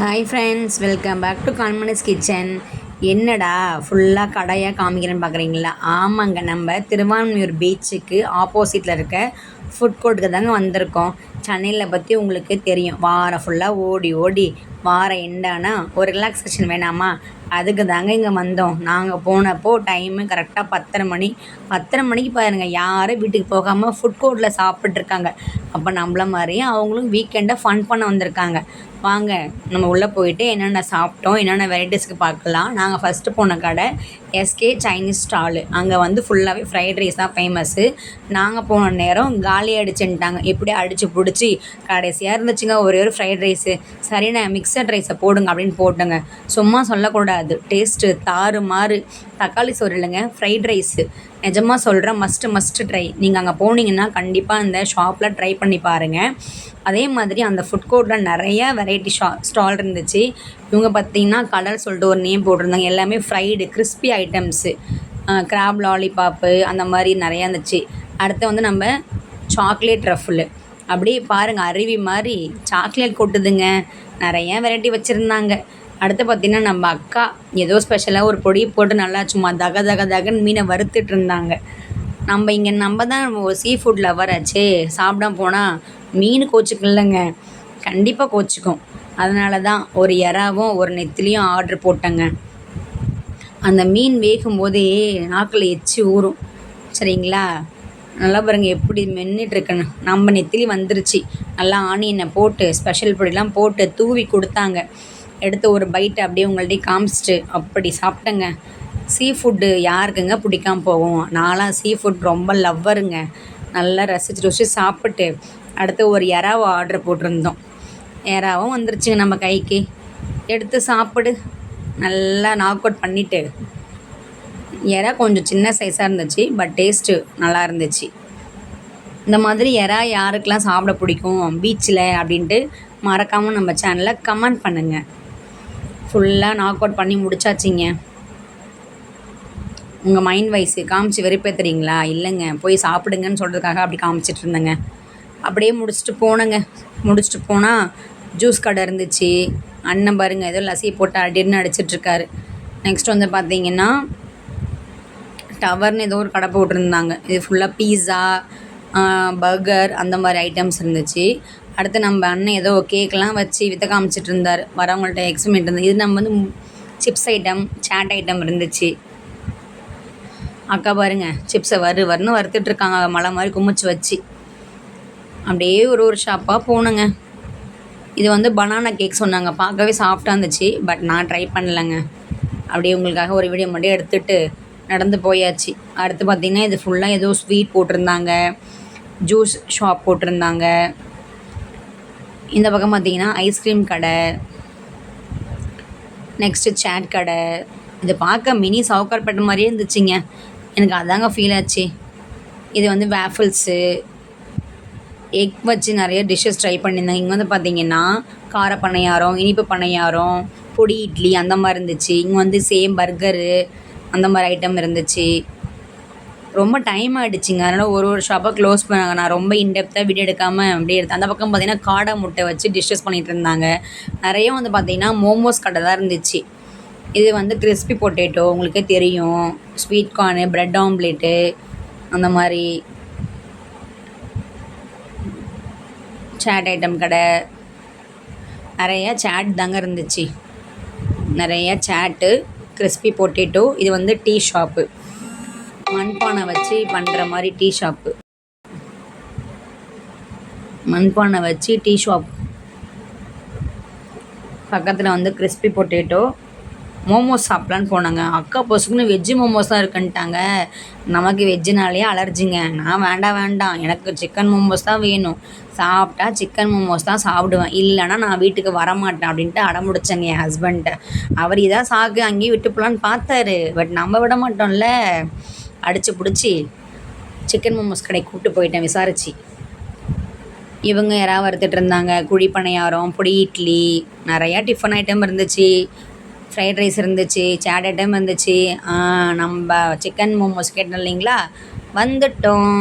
Hi friends welcome back to கான்மனஸ் kitchen என்னடா ஃபுல்லாக கடையாக காமிக்கிறேன்னு பார்க்குறீங்களா ஆமாங்க நம்ம திருவான்மியூர் பீச்சுக்கு ஆப்போசிட்டில் இருக்க ஃபுட் கோர்ட்டுக்கு தாங்க வந்திருக்கோம். சென்னையில் பற்றி உங்களுக்கு தெரியும். வாரம் ஃபுல்லாக ஓடி ஓடி வாரம் எண்டானா ஒரு ரிலாக்ஸேஷன் வேணாமா? அதுக்கு தாங்க இங்கே வந்தோம். நாங்கள் போனப்போ டைமு கரெக்டாக பத்தரை மணி. பத்தரை மணிக்கு பாருங்கள் யாரும் வீட்டுக்கு போகாமல் ஃபுட் கோர்ட்டில் சாப்பிட்ருக்காங்க அப்போ நம்மள மாதிரியே அவங்களும் வீக்கெண்டை ஃபன் பண்ண வந்திருக்காங்க. வாங்க நம்ம உள்ளே போயிட்டு என்னென்ன சாப்பிட்டோம் என்னென்ன வெரைட்டிஸ்க்கு பார்க்கலாம். நாங்கள் ஃபஸ்ட்டு போன கடை எஸ்கே சைனீஸ் ஸ்டாலு அங்கே வந்து ஃபுல்லாகவே ஃப்ரைட் ரைஸ் தான் ஃபேமஸ்ஸு நாங்கள் போன நேரம் காலி அடிச்சுட்டாங்க எப்படி அடித்து பிடிச்சி கடைசியாக இருந்துச்சுங்க ஒரே ஒரு ஃப்ரைட் ரைஸு சரிண்ணே மிக்சட் ரைஸை போடுங்க அப்படின்னு போட்டுங்க. சும்மா சொல்லக்கூடாது. டேஸ்ட்டு தாறு மாறு. தக்காளி சோறு இல்லைங்க ஃப்ரைட் ரைஸு நிஜமாக சொல்கிறேன் மஸ்ட்டு மஸ்ட்டு ட்ரை நீங்கள் அங்கே போனீங்கன்னா கண்டிப்பாக இந்த ஷாப்பில் ட்ரை பண்ணி பாருங்கள் அதே மாதிரி அந்த ஃபுட் கோர்ட்டில் நிறைய வெரைட்டி ஷா ஸ்டால் இருந்துச்சு. இவங்க பார்த்தீங்கன்னா கடல் சொல்லிட்டு ஒரு நேம் போட்டிருந்தாங்க. எல்லாமே fried crispy items crab lollipop அந்த மாதிரி நிறையா இருந்துச்சு. அடுத்து வந்து நம்ம சாக்லேட் ரஃபுல்லு அப்படியே பாருங்கள் அருவி மாதிரி சாக்லேட் கொட்டுதுங்க. நிறைய வெரைட்டி வச்சுருந்தாங்க. அடுத்து பார்த்திங்கன்னா நம்ம அக்கா ஏதோ ஸ்பெஷலாக ஒரு பொடி போட்டு நல்லா சும்மா தக தக தகன்னு மீனை வறுத்துட்டு இருந்தாங்க. நம்ம இங்கே நம்ம தான் சீ ஃபுட் லவராச்சே சாப்பிடாம போனால் மீன் கோச்சிக்கலங்க. கண்டிப்பாக கோச்சிக்கும். அதனால தான் ஒரு இறாவும் ஒரு நெத்திலியும் ஆர்டர் போட்டேங்க. அந்த மீன் வேகும் போதே நாக்கில் எச்சி ஊறும். சரிங்களா? நல்லா பாருங்க எப்படி மென்னுட்ருக்குன்னு நம்ம நெத்திலி வந்துருச்சு. நல்லா ஆனியனை போட்டு ஸ்பெஷல் பொடிலாம் போட்டு தூவி கொடுத்தாங்க. எடுத்து ஒரு பைட்டை அப்படியே உங்கள்கிட்ட காமிச்சிட்டு அப்படி சாப்பிட்டேங்க. சீ ஃபுட்டு யாருக்குங்க பிடிக்காம போகும்? நான்லாம் சீ ஃபுட் ரொம்ப லவ்வருங்க நல்லா ரசிச்சு ருசி சாப்பிட்டு அடுத்து ஒரு எறாவை ஆர்டர் போட்டிருந்தோம். எறாவும் வந்துருச்சுங்க நம்ம கைக்கு. எடுத்து சாப்பிடு. நல்லா நாக் அவுட் பண்ணிவிட்டு எறா கொஞ்சம் சின்ன சைஸாக இருந்துச்சு பட் டேஸ்ட்டு நல்லா இருந்துச்சு. இந்த மாதிரி எறா யாருக்கெல்லாம் சாப்பிட பிடிக்கும் பீச்சில் அப்படின்ட்டு மறக்காமல் நம்ம சேனலில் கமெண்ட் பண்ணுங்கள் ஃபுல்லாக நாக் அவுட் பண்ணி முடிச்சாச்சிங்க. உங்கள் மைண்ட் வைஸு காமிச்சு வெறுப்பேற்றுறீங்களா இல்லைங்க. போய் சாப்பிடுங்கன்னு சொல்கிறதுக்காக அப்படி காமிச்சிட்டு இருந்தேங்க. அப்படியே முடிச்சுட்டு போனேங்க. முடிச்சுட்டு போனால் ஜூஸ் கடை இருந்துச்சு. அண்ணன் பாருங்கள் ஏதோ லசி போட்டு அடின்னு அடிச்சிட்ருக்காரு நெக்ஸ்ட் வந்து பார்த்தீங்கன்னா டவர்னு ஏதோ ஒரு கடை போட்டிருந்தாங்க. இது ஃபுல்லாக பீஸா பர்கர் அந்த மாதிரி ஐட்டம்ஸ் இருந்துச்சு. அடுத்து நம்ம அண்ணன் ஏதோ கேக்கெலாம் வச்சு விற்ற காமிச்சிட்டு இருந்தார். வரவங்கள்ட்ட எக்ஸ்பிரிமெண்ட் இருந்தது. இது நம்ம வந்து சிப்ஸ் ஐட்டம் சாட் ஐட்டம் இருந்துச்சு. அக்கா பாருங்க சிப்ஸை வறு வருன்னு வறுத்துட்ருக்காங்க மழை மாதிரி குமிச்சு வச்சு. அப்படியே ஒரு ஒரு ஷாப்பாக போனேங்க இது வந்து பனானா கேக் சொன்னாங்க. பார்க்கவே சாஃப்டாக இருந்துச்சு. பட் நான் ட்ரை பண்ணலைங்க. அப்படியே உங்களுக்காக ஒரு வீடியோ மட்டும் எடுத்துகிட்டு நடந்து போயாச்சு. அடுத்து பார்த்திங்கன்னா இது ஃபுல்லாக ஏதோ ஸ்வீட் போட்டிருந்தாங்க. ஜூஸ் ஷாப் போட்டிருந்தாங்க. இந்த பக்கம் பார்த்தீங்கன்னா ஐஸ்கிரீம் கடை. நெக்ஸ்ட்டு சேட் கடை. இது பார்க்க மினி சவுக்கார்பேட்டை மாதிரியே இருந்துச்சுங்க. எனக்கு அதாங்க ஃபீல் ஆச்சு. இது வந்து வேஃபிள்ஸு எக் வச்சு நிறைய டிஷ்ஷஸ் ட்ரை பண்ணியிருந்தேன். இங்கே வந்து பார்த்தீங்கன்னா கார பணியாரம் இனிப்பு பணியாரம் பொடி இட்லி அந்த மாதிரி இருந்துச்சு. இங்கே வந்து சேம் பர்கரு அந்த மாதிரி ஐட்டம் இருந்துச்சு. ரொம்ப டைம் ஆகிடுச்சிங்க அதனால் ஒரு ஒரு ஷாப்பாக க்ளோஸ் பண்ணாங்க. நான் ரொம்ப இன்டெப்த்தாக வீடியோ எடுக்காமல் அப்படியே எடுத்தேன். அந்த பக்கம் பார்த்தீங்கன்னா காடை முட்டை வச்சு டிஷ்ஷஸ் பண்ணிகிட்டு இருந்தாங்க. நிறைய வந்து பார்த்திங்கன்னா மோமோஸ் கடை தான் இருந்துச்சு. இது வந்து கிறிஸ்பி பொட்டேட்டோ உங்களுக்கே தெரியும். ஸ்வீட் கார்னு ப்ரெட் ஆம்லேட்டு அந்த மாதிரி. சேட் ஐட்டம் கடை. நிறையா சேட் தாங்க இருந்துச்சு. நிறையா சேட்டு கிறிஸ்பி பொட்டேட்டோ இது வந்து டீ ஷாப்பு மண்பானை வச்சு பண்ணுற மாதிரி டீ ஷாப்பு மண்பானை வச்சு டீ ஷாப் பக்கத்தில் வந்து கிறிஸ்பி பொட்டேட்டோ மோமோஸ் சாப்பிட்லான்னு போனாங்க. அக்கா பொசுக்குன்னு வெஜ்ஜு மோமோஸ் தான் இருக்குன்ட்டாங்க. நமக்கு வெஜ்ஜுனாலே அலர்ஜிங்க. நான் வேண்டாம் வேண்டாம் எனக்கு சிக்கன் மோமோஸ் தான் வேணும். சாப்பிட்டா சிக்கன் மோமோஸ் தான் சாப்பிடுவேன். இல்லைன்னா நான் வீட்டுக்கு வரமாட்டேன் அப்படின்ட்டு அடமுடிச்சேங்க என் ஹஸ்பண்ட்டை அவர் இதாக சாக்கு அங்கேயும் விட்டு போகலான்னு பார்த்தாரு. பட் நம்ம விட மாட்டோம்ல. அடித்து பிடிச்சி சிக்கன் மோமோஸ் கடைக்கு கூப்பிட்டு போயிட்டேன் விசாரிச்சு. இவங்க யாராவது வறுத்துட்டு இருந்தாங்க. குழி பணியாரம் பொடி இட்லி நிறையா டிஃபன் ஐட்டம் இருந்துச்சு. ஃப்ரைட் ரைஸ் இருந்துச்சு சேட் ஐட்டம் இருந்துச்சு. நம்ம சிக்கன் மோமோஸ் கேட்டோம் இல்லைங்களா? வந்துட்டோம்.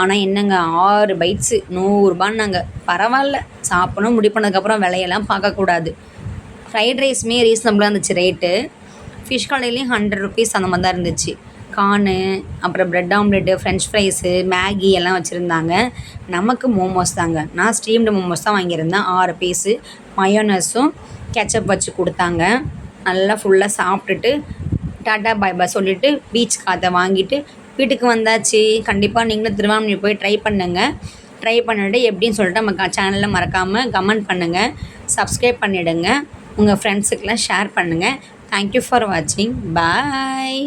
ஆனால் என்னங்க ஆறு பைட்ஸு நூறுரூபான்னாங்க பரவாயில்ல சாப்பிடணும். முடி பண்ணதுக்கப்புறம் விலையெல்லாம் பார்க்கக்கூடாது. ஃப்ரைட் ரைஸுமே ரீசனபிளாக இருந்துச்சு ரேட்டு ஃபிஷ் கடையிலையும் ஹண்ட்ரட் ருபீஸ் அந்த மாதிரி தான் இருந்துச்சு. கார்னு அப்புறம் bread omelette French fries Maggi எல்லாம் வச்சுருந்தாங்க. நமக்கு மோமோஸ் தாங்க. நான் ஸ்டீம்டு மோமோஸ் தான் வாங்கியிருந்தேன். ஆறு பீஸு மயோனஸும் கெச்சப் வச்சு கொடுத்தாங்க. நல்லா ஃபுல்லாக சாப்பிட்டுட்டு டாட்டா பாய் பாய் சொல்லிவிட்டு பீச் காற்றை வாங்கிட்டு வீட்டுக்கு வந்தாச்சு. கண்டிப்பாக நீங்களும் திருவாரூர் போய் ட்ரை பண்ணுங்கள் ட்ரை பண்ணிவிட்டு எப்படின்னு சொல்லிட்டு நம்ம சேனலில் மறக்காமல் கமெண்ட் பண்ணுங்கள் சப்ஸ்கிரைப் பண்ணிவிடுங்க உங்கள் ஃப்ரெண்ட்ஸுக்கெலாம் ஷேர் பண்ணுங்கள் தேங்க்யூ ஃபார் வாட்சிங் பாய்